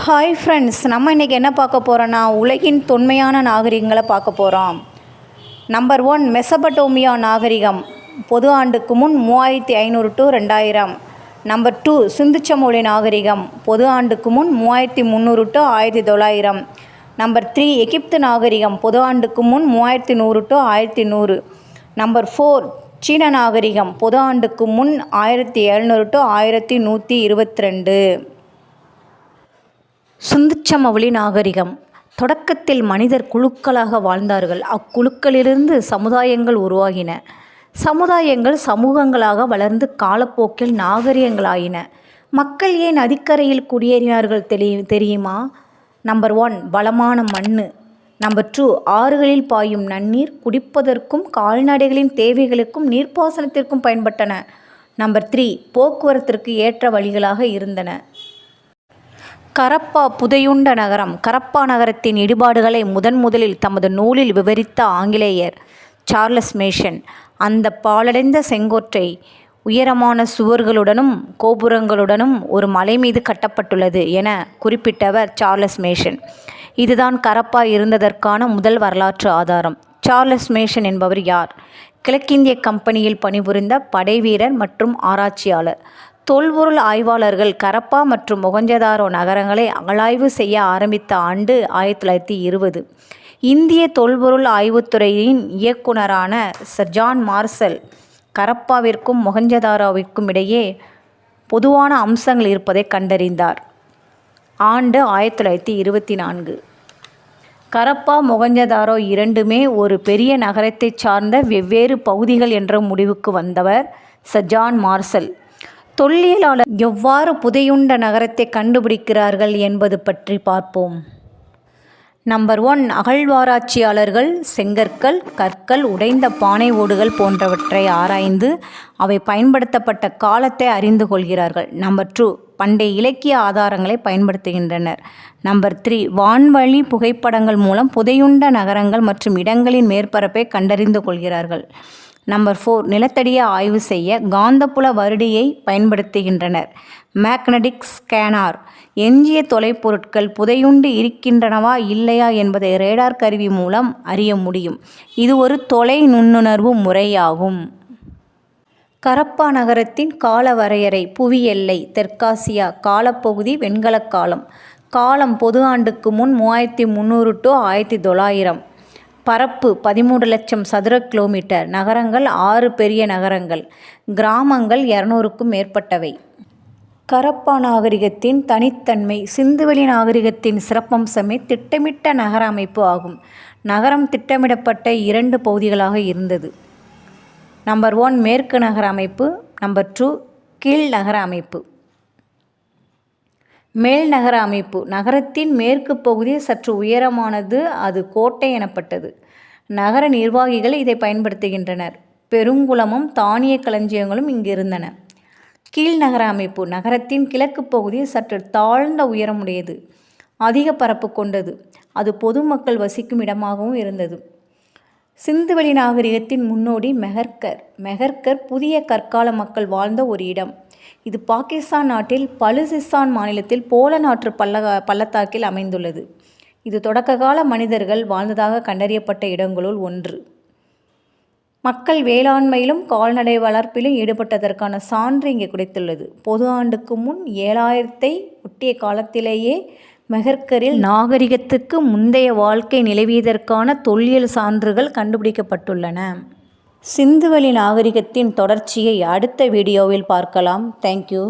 Hi friends நம்ம இன்றைக்கி என்ன பார்க்க போகிறோன்னா உலகின் தொன்மையான நாகரிகங்களை பார்க்க போகிறோம் நம்பர் ஒன் மெசபடோமியா நாகரிகம். பொது ஆண்டுக்கு முன் மூவாயிரத்தி ஐநூறு டு ரெண்டாயிரம். நம்பர் டூ சிந்துச்சமொழி நாகரிகம். பொது ஆண்டுக்கு முன் மூவாயிரத்தி முந்நூறு டு ஆயிரத்தி தொள்ளாயிரம். நம்பர் த்ரீ எகிப்து நாகரிகம். பொது ஆண்டுக்கு முன் மூவாயிரத்தி நூறு டு ஆயிரத்தி நூறு. நம்பர் ஃபோர் சீன நாகரிகம். பொது ஆண்டுக்கு முன் ஆயிரத்தி எழுநூறு டு ஆயிரத்தி நூற்றி இருபத்தி ரெண்டு. சுந்துச்சமவெளி நாகரிகம். தொடக்கத்தில் மனிதர் குழுக்களாக வாழ்ந்தார்கள். அக்குழுக்களிலிருந்து சமுதாயங்கள் உருவாகின. சமுதாயங்கள் சமூகங்களாக வளர்ந்து காலப்போக்கில் நாகரிகங்களாயின. மக்கள் ஏன் நதிக்கரையில் குடியேறினார்கள் தெரி தெரியுமா? நம்பர் ஒன் வளமான மண் நம்பர் டூ ஆறுகளில் பாயும் நன்னீர் குடிப்பதற்கும் கால்நடைகளின் தேவைகளுக்கும் நீர்ப்பாசனத்திற்கும் பயன்பட்டன. நம்பர் த்ரீ போக்குவரத்திற்கு ஏற்ற வழிகளாக இருந்தன. கரப்பா புதையுண்ட நகரம் கரப்பா நகரத்தின் இடிபாடுகளை முதன் முதலில் தமது நூலில் விவரித்த ஆங்கிலேயர் சார்லஸ் மேஷன் அந்த பாழடைந்த செங்கோற்றை உயரமான சுவர்களுடனும் கோபுரங்களுடனும் ஒரு மலை மீது கட்டப்பட்டுள்ளது என குறிப்பிட்டவர் சார்லஸ் மேஷன். இதுதான் கரப்பா இருந்ததற்கான முதல் வரலாற்று ஆதாரம். சார்லஸ் மேஷன் என்பவர் யார்? கிழக்கிந்திய கம்பெனியில் பணிபுரிந்த படைவீரர் மற்றும் ஆராய்ச்சியாளர். தொல்பொருள் ஆய்வாளர்கள் கரப்பா மற்றும் மொகஞ்சதாரோ நகரங்களை அகழாய்வு செய்ய ஆரம்பித்த ஆண்டு ஆயிரத்தி தொள்ளாயிரத்தி இருபது. இந்திய தொல்பொருள் ஆய்வுத்துறையின் இயக்குனரான சர் ஜான் மார்சல் கரப்பாவிற்கும் மொகஞ்சதாரோவிற்கும் இடையே பொதுவான அம்சங்கள் இருப்பதை கண்டறிந்தார். ஆண்டு ஆயிரத்தி தொள்ளாயிரத்தி இருபத்தி நான்கு. கரப்பா மொகஞ்சதாரோ இரண்டுமே ஒரு பெரிய நகரத்தைச் சார்ந்த வெவ்வேறு பகுதிகள் என்ற முடிவுக்கு வந்தவர் சஜான் மார்சல். தொல்லியலாளர் எவ்வாறு புதையுண்ட நகரத்தை கண்டுபிடிக்கிறார்கள் என்பது பற்றி பார்ப்போம். நம்பர் ஒன் அகழ்வாராய்ச்சியாளர்கள் செங்கற்கள் கற்கள் உடைந்த பானை ஓடுகள் போன்றவற்றை ஆராய்ந்து அவை பயன்படுத்தப்பட்ட காலத்தை அறிந்து கொள்கிறார்கள். நம்பர் டூ பண்டைய இலக்கிய ஆதாரங்களை பயன்படுத்துகின்றனர். நம்பர் த்ரீ வான்வழி புகைப்படங்கள் மூலம் புதையுண்ட நகரங்கள் மற்றும் இடங்களின் மேற்பரப்பை கண்டறிந்து கொள்கிறார்கள். நம்பர் ஃபோர் நிலத்தடியை ஆய்வு செய்ய காந்தப்புல வருடியை பயன்படுத்துகின்றனர். மேக்னடிக் ஸ்கேனார் எஞ்சிய தொலைப்பொருட்கள் புதையுண்டு இருக்கின்றனவா இல்லையா என்பதை ரேடார் கருவி மூலம் அறிய முடியும். இது ஒரு தொலை நுண்ணுணர்வு முறையாகும். கரப்பா நகரத்தின் கால வரையறை புவி எல்லை தெற்காசியா காலப்பகுதி வெண்கலக் காலம். காலம் பொது ஆண்டுக்கு முன் மூவாயிரத்தி முந்நூறு டு ஆயிரத்தி தொள்ளாயிரம். பரப்பு பதிமூன்று லட்சம் சதுர கிலோமீட்டர். நகரங்கள் ஆறு பெரிய நகரங்கள். கிராமங்கள் இரநூறுக்கும் மேற்பட்டவை. கரப்பா நாகரிகத்தின் தனித்தன்மை சிந்துவெளி நாகரிகத்தின் சிறப்பம்சமே திட்டமிட்ட நகர அமைப்பு ஆகும். நகரம் திட்டமிடப்பட்ட இரண்டு பகுதிகளாக இருந்தது. நம்பர் ஒன் மேற்கு நகர அமைப்பு. நம்பர் டூ கீழ் நகர அமைப்பு. மேல் நகர அமைப்பு. நகரத்தின் மேற்கு பகுதி சற்று உயரமானது. அது கோட்டை எனப்பட்டது. நகர நிர்வாகிகள் இதை பயன்படுத்துகின்றனர். பெருங்குளமும் தானிய களஞ்சியங்களும் இங்கு இருந்தன கீழ் நகர அமைப்பு. நகரத்தின் கிழக்கு பகுதி சற்று தாழ்ந்த உயரமுடையது. அதிக பரப்பு கொண்டது. அது பொதுமக்கள் வசிக்கும் இடமாகவும் இருந்தது. சிந்துவெளி நாகரிகத்தின் முன்னோடி மெஹர்கர். மெஹர்கர் புதிய கற்கால மக்கள் வாழ்ந்த ஒரு இடம். இது பாகிஸ்தான் நாட்டில் பலுசிஸ்தான் மாநிலத்தில் போல நாற்று பள்ள பள்ளத்தாக்கில் அமைந்துள்ளது. இது தொடக்ககால மனிதர்கள் வாழ்ந்ததாக கண்டறியப்பட்ட இடங்களுள் ஒன்று. மக்கள் வேளாண்மையிலும் கால்நடை வளர்ப்பிலும் ஈடுபட்டதற்கான சான்று இங்கே கிடைத்துள்ளது. பொது ஆண்டுக்கு முன் ஏழாயிரத்தை ஒட்டிய காலத்திலேயே மெஹர்கரில் நாகரிகத்துக்கு முந்தைய வாழ்க்கை நிலவியதற்கான தொல்லியல் சான்றுகள் கண்டுபிடிக்கப்பட்டுள்ளன. சிந்துவெளி நாகரிகத்தின் தொடர்ச்சியை அடுத்த வீடியோவில் பார்க்கலாம். தேங்க்யூ